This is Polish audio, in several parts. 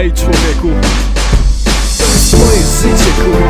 Ej człowieku. To jest moje życie kurwa.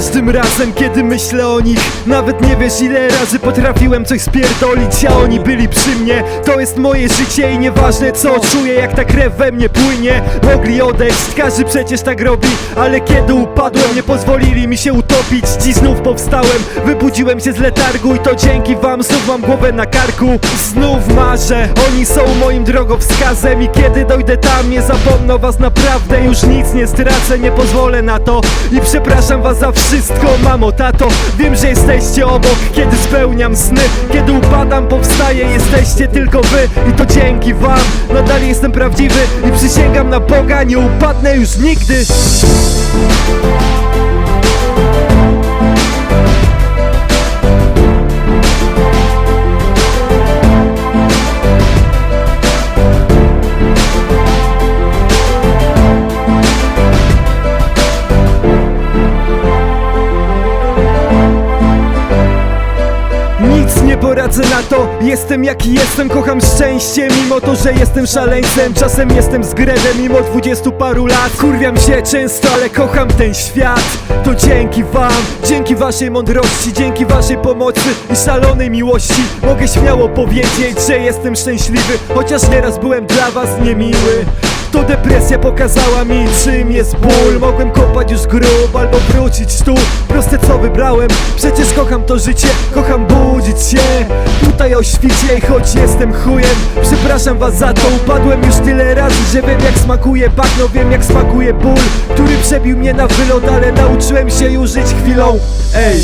Każdym razem, kiedy myślę o nich. Nawet nie wiesz ile razy potrafiłem coś spierdolić A oni byli przy mnie. To jest moje życie i nieważne co czuję Jak ta krew we mnie płynie. Mogli odejść, każdy przecież tak robi Ale kiedy upadłem nie pozwolili mi się utopić. Dziś znów powstałem, wybudziłem się z letargu I to dzięki wam znów mam głowę na karku. Znów marzę, oni są moim drogowskazem I kiedy dojdę tam nie zapomnę was naprawdę Już nic nie stracę, nie pozwolę na to. I przepraszam was za wszystko, mamo, tato Wiem, że jesteście obok, kiedy spełniam sny Kiedy upadam, powstaję, jesteście tylko wy. I to dzięki wam, nadal jestem prawdziwy. I przysięgam na Boga, nie upadnę już nigdy poradzę na to, jestem jaki jestem, kocham szczęście Mimo to, że jestem szaleńcem, czasem jestem zgredem Mimo dwudziestu paru lat, kurwiam się często, ale kocham ten świat. To dzięki wam, dzięki waszej mądrości, dzięki waszej pomocy i szalonej miłości. Mogę śmiało powiedzieć, że jestem szczęśliwy Chociaż nieraz byłem dla was niemiły to depresja pokazała mi czym jest ból. Mogłem kopać już grób albo wrócić tu. Proste co wybrałem, przecież kocham to życie Kocham budzić się. Tutaj o świcie I choć jestem chujem, przepraszam was za to Upadłem już tyle razy, że wiem jak smakuje bagno Wiem jak smakuje ból, który przebił mnie na wylot Ale nauczyłem się już żyć chwilą. Ej